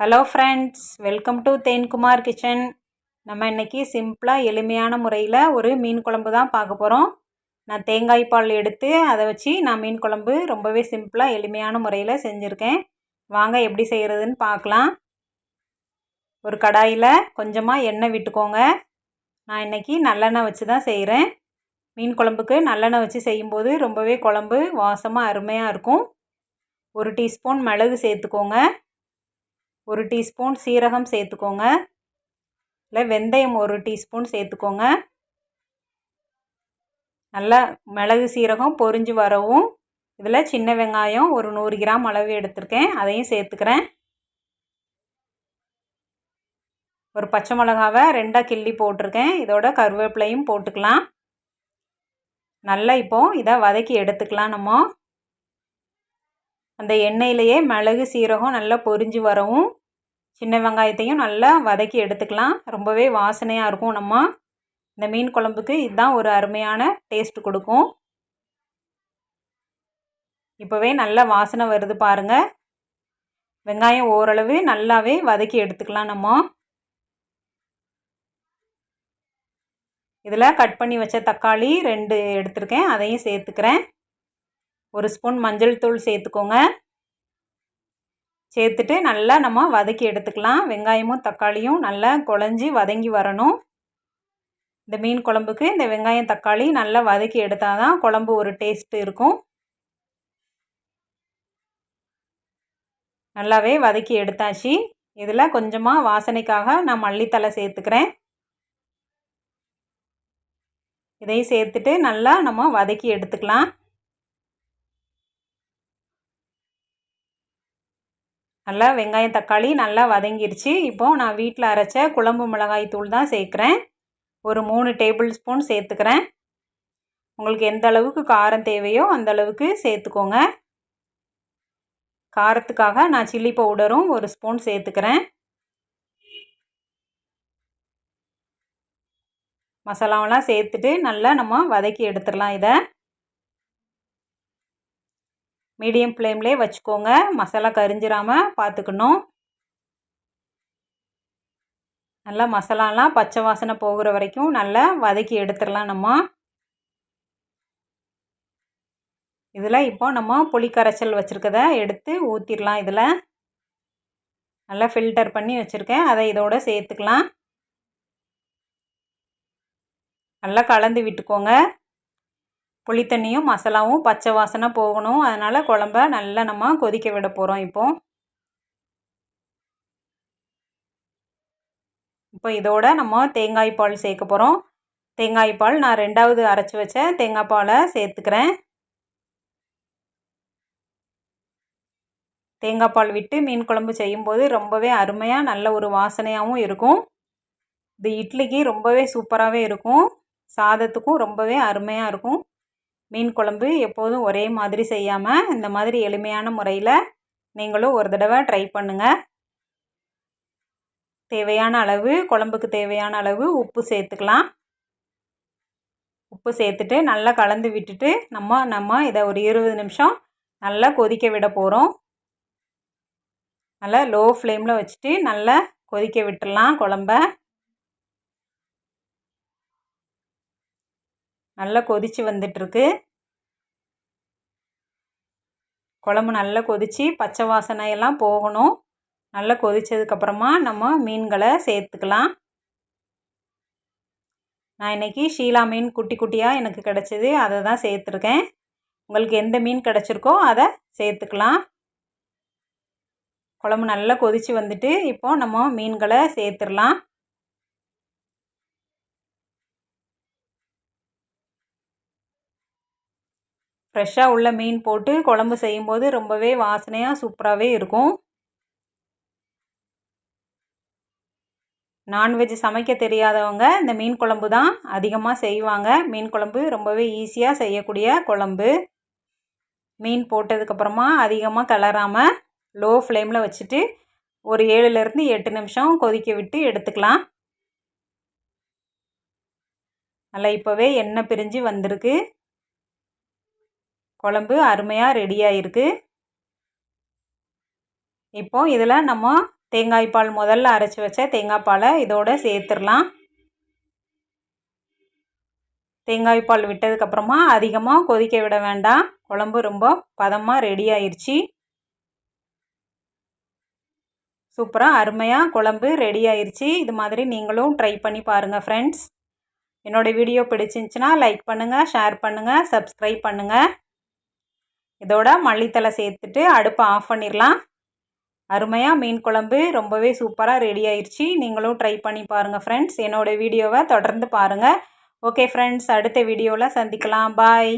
Hello friends welcome to Thenkumar kitchen நம்ம இன்றைக்கி சிம்பிளாக எளிமையான முறையில் ஒரு மீன் குழம்பு தான் பார்க்க போகிறோம் நான் தேங்காய் பால் எடுத்து அதை வச்சு நான் மீன் குழம்பு ரொம்பவே சிம்பிளாக எளிமையான முறையில் செஞ்சுருக்கேன். வாங்க எப்படி செய்கிறதுன்னு பார்க்கலாம். ஒரு கடாயில் கொஞ்சமாக எண்ணெய் விட்டுக்கோங்க. நான் இன்றைக்கி நல்லெண்ணெய் வச்சு தான் செய்கிறேன் மீன் குழம்புக்கு நல்லெண்ணெய் வச்சு செய்யும்போது ரொம்பவே குழம்பு வாசமாக அருமையாக இருக்கும். ஒரு டீஸ்பூன் மிளகு சேர்த்துக்கோங்க. ஒரு டீஸ்பூன் சீரகம் சேர்த்துக்கோங்க. இல்லை வெந்தயம் ஒரு டீஸ்பூன் சேர்த்துக்கோங்க. நல்லா மிளகு சீரகம் பொரிஞ்சு வரவும் இதில் சின்ன வெங்காயம் ஒரு நூறு கிராம் அளவு எடுத்திருக்கேன் அதையும் சேர்த்துக்கிறேன். ஒரு பச்சை மிளகாவை ரெண்டாக கிள்ளி போட்டிருக்கேன் இதோட கருவேப்பிலையும் போட்டுக்கலாம். நல்லா இப்போது இதை வதக்கி எடுத்துக்கலாம் நம்ம. அந்த எண்ணெயிலேயே மிளகு சீரகம் நல்லா பொரிஞ்சு வரவும் சின்ன வெங்காயத்தையும் நல்லா வதக்கி எடுத்துக்கலாம். ரொம்பவே வாசனையாக இருக்கும் நம்ம. இந்த மீன் குழம்புக்கு இதுதான் ஒரு அருமையான டேஸ்ட் கொடுக்கும். இப்போவே நல்லா வாசனை வருது பாருங்கள் வெங்காயம் ஓரளவு நல்லாவே வதக்கி எடுத்துக்கலாம் நம்ம. இதில் கட் பண்ணி வச்ச தக்காளி ரெண்டு எடுத்திருக்கேன். அதையும் சேர்த்துக்கிறேன். ஒரு ஸ்பூன் மஞ்சள் தூள் சேர்த்துக்கோங்க. சேர்த்துட்டு நல்லா நம்ம வதக்கி எடுத்துக்கலாம். வெங்காயமும் தக்காளியும் நல்லா குழஞ்சி வதங்கி வரணும். இந்த மீன் குழம்புக்கு இந்த வெங்காயம் தக்காளி நல்லா வதக்கி எடுத்தால் தான் குழம்பு ஒரு டேஸ்ட்டு இருக்கும். நல்லாவே வதக்கி எடுத்தாச்சு. இதில் கொஞ்சமாக வாசனைக்காக நான் மல்லித்தலை சேர்த்துக்கிறேன். இதையும் சேர்த்துட்டு நல்லா நம்ம வதக்கி எடுத்துக்கலாம். நல்லா வெங்காயம் தக்காளி நல்லா வதங்கிருச்சு. இப்போது நான் வீட்டில் அரைச்ச குழம்பு மிளகாய் தூள் தான் சேர்க்குறேன். ஒரு மூணு டேபிள் ஸ்பூன் சேர்த்துக்கிறேன். உங்களுக்கு எந்த அளவுக்கு காரம் தேவையோ அந்த அளவுக்கு சேர்த்துக்கோங்க. காரத்துக்காக நான் சில்லி பவுடரும் ஒரு ஸ்பூன் சேர்த்துக்கிறேன். மசாலாவெல்லாம் சேர்த்துட்டு நல்லா நம்ம வதக்கி எடுத்துடலாம் இதை. மீடியம் ஃப்ளேம்லே வச்சுக்கோங்க. மசாலா கரிஞ்சிராமல் பார்த்துக்கணும். நல்லா மசாலாலாம் பச்சை வாசனை போகிற வரைக்கும் நல்லா வதக்கி எடுத்துடலாம் நம்ம. இதில் இப்போ நம்ம புளிக்கரைச்சல் வச்சுருக்கத எடுத்து ஊற்றிடலாம் இதில். நல்லா ஃபில்டர் பண்ணி வச்சுருக்கேன். அதை இதோடு சேர்த்துக்கலாம். நல்லா கலந்து விட்டுக்கோங்க. புளித்தண்ணியும் மசாலாவும் பச்சை வாசனை போகணும். அதனால் குழம்ப நல்லா நம்ம கொதிக்க விட போகிறோம் இப்போது இப்போ இதோட நம்ம தேங்காய் பால் சேர்க்க போகிறோம் தேங்காய் பால் நான் ரெண்டாவது அரைச்சி வச்ச தேங்காய் பாலை சேர்த்துக்கிறேன். தேங்காய் பால் விட்டு மீன் குழம்பு செய்யும்போது ரொம்பவே அருமையாக நல்ல ஒரு வாசனையாகவும் இருக்கும். இது இட்லிக்கு ரொம்பவே சூப்பராகவே இருக்கும். சாதத்துக்கும் ரொம்பவே அருமையாக இருக்கும். மீன் குழம்பு எப்போதும் ஒரே மாதிரி செய்யாமல் இந்த மாதிரி எளிமையான முறையில் நீங்களும் ஒரு தடவை ட்ரை பண்ணுங்கள் தேவையான அளவு குழம்புக்கு தேவையான அளவு உப்பு சேர்த்துக்கலாம். உப்பு சேர்த்துட்டு நல்லா கலந்து விட்டுட்டு நம்ம நம்ம இதை ஒரு இருபது நிமிஷம் நல்லா கொதிக்க விட போகிறோம் நல்லா லோ ஃப்ளேமில் வச்சுட்டு நல்லா கொதிக்க விட்டுடலாம் குழம்ப. நல்லா கொதித்து வந்துட்டுருக்கு. குழம்பு நல்லா கொதித்து பச்சை வாசனையெல்லாம் போகணும். நல்லா கொதித்ததுக்கப்புறமா நம்ம மீன்களை சேர்த்துக்கலாம். நான் இன்றைக்கி ஷீலா மீன் குட்டி குட்டியாக எனக்கு கிடச்சிது அதை தான் சேர்த்துருக்கேன். உங்களுக்கு எந்த மீன் கிடச்சிருக்கோ அதை சேர்த்துக்கலாம். குழம்பு நல்லா கொதித்து வந்துட்டு இப்போது நம்ம மீன்களை சேர்த்துடலாம். ஃப்ரெஷ்ஷாக உள்ள மீன் போட்டு குழம்பு செய்யும்போது ரொம்பவே வாசனையாக சூப்பராகவே இருக்கும். நான்வெஜ் சமைக்க தெரியாதவங்க இந்த மீன் குழம்பு தான் அதிகமாக செய்வாங்க. மீன் குழம்பு ரொம்பவே ஈஸியாக செய்யக்கூடிய குழம்பு. மீன் போட்டதுக்கப்புறமா அதிகமாக கலராமல் லோ ஃப்ளேமில் வச்சுட்டு ஒரு ஏழுலேருந்து எட்டு நிமிஷம் கொதிக்க விட்டு எடுத்துக்கலாம். நல்லா இப்போவே எண்ணெய் பிரிஞ்சு வந்திருக்கு. குழம்பு அருமையாக ரெடியாக இருக்குது இப்போ இதில் நம்ம தேங்காய் பால் முதல்ல அரைச்சி வச்ச தேங்காய் பாலை இதோட சேர்த்துடலாம். தேங்காய் பால் விட்டதுக்கப்புறமா அதிகமாக கொதிக்க விட வேண்டாம். குழம்பு ரொம்ப பதமாக ரெடி ஆயிடுச்சு சூப்பராக அருமையாக குழம்பு ரெடி ஆயிடுச்சு இது மாதிரி நீங்களும் ட்ரை பண்ணி பாருங்கள் ஃப்ரெண்ட்ஸ் என்னோடய வீடியோ பிடிச்சிருந்துச்சின்னா லைக் பண்ணுங்கள் ஷேர் பண்ணுங்கள் சப்ஸ்கிரைப் பண்ணுங்கள் இதோட மல்லித்தலை சேர்த்துட்டு அடுப்பை ஆஃப் பண்ணிடலாம். அருமையாக மீன் குழம்பு ரொம்பவே சூப்பராக ரெடி ஆயிடுச்சு நீங்களும் ட்ரை பண்ணி பாருங்கள் ஃப்ரெண்ட்ஸ் என்னோடய வீடியோவை தொடர்ந்து பாருங்கள் ஓகே ஃப்ரெண்ட்ஸ் அடுத்த வீடியோவில் சந்திக்கலாம். பாய்